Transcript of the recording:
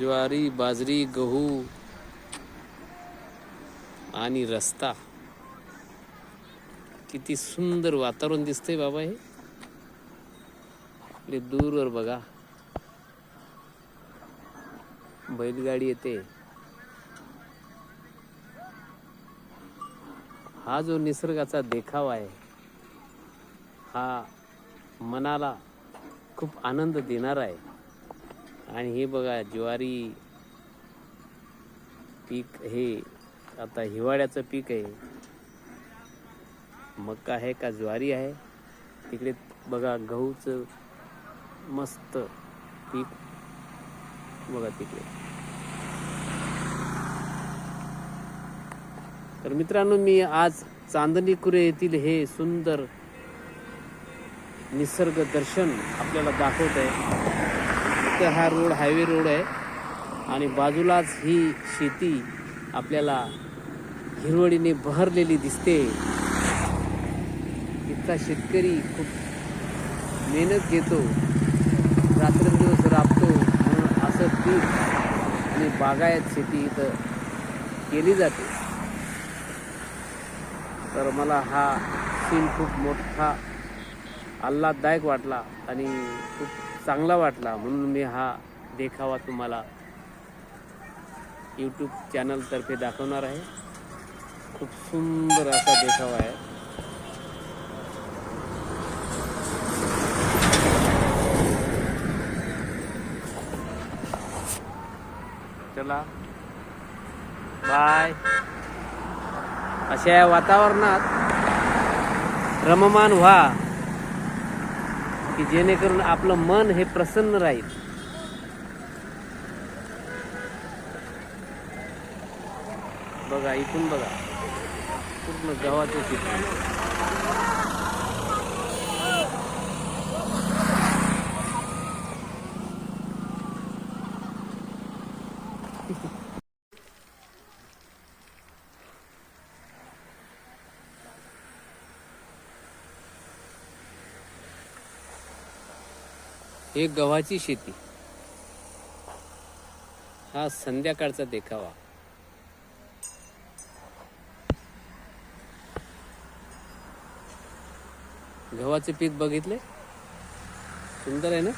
ज्वारी बाजरी गहू आणि रस्ता. किती सुंदर वातावरण दिसतंय बाबा हे. इकडे दूरवर बघा. बैलगाडी येते. हा जो निसर्गाचा देखावा आहे हा मनाला खूप आनंद देणारा आहे. आणि हे बघा ज्वारी पीक हे आता हिवाळ्याचं पीक आहे. मका आहे का? ज्वारी आहे. तिकडे बघा गहूचं मस्त पीक बघा तिकडे. तर मित्रांनो मी आज चांदणी कुरे येथील हे सुंदर निसर्ग दर्शन आपल्याला दाखवत आहे इथं हा रोड हायवे रोड आहे. आणि बाजूलाच ही शेती आपल्याला हिरवळीने बहरलेली दिसते. इथला शेतकरी खूप मेहनत घेतो. रात्रंदिवस राबतो म्हणून असं पीक आणि बागायत शेती इथं केली जाते. तर मला हा सीन खूप मोठा आल्हाददायक वाटला आणि खूप चांगला वाटला म्हणून मी हा देखावा तुम्हाला यूट्यूब चॅनलतर्फे दाखवणार आहे. खूप सुंदर असा देखावा आहे. चला. बाय अशा या वातावरणात रममान व्हा. की जेणेकरून आपलं मन हे प्रसन्न राहील. बघा इथून बघा. पूर्ण गव्हाचं चित्र हे गव्हाची शेती. हा संध्याकाळचा देखावा. गव्हाचे पीक बघितले सुंदर आहे ना?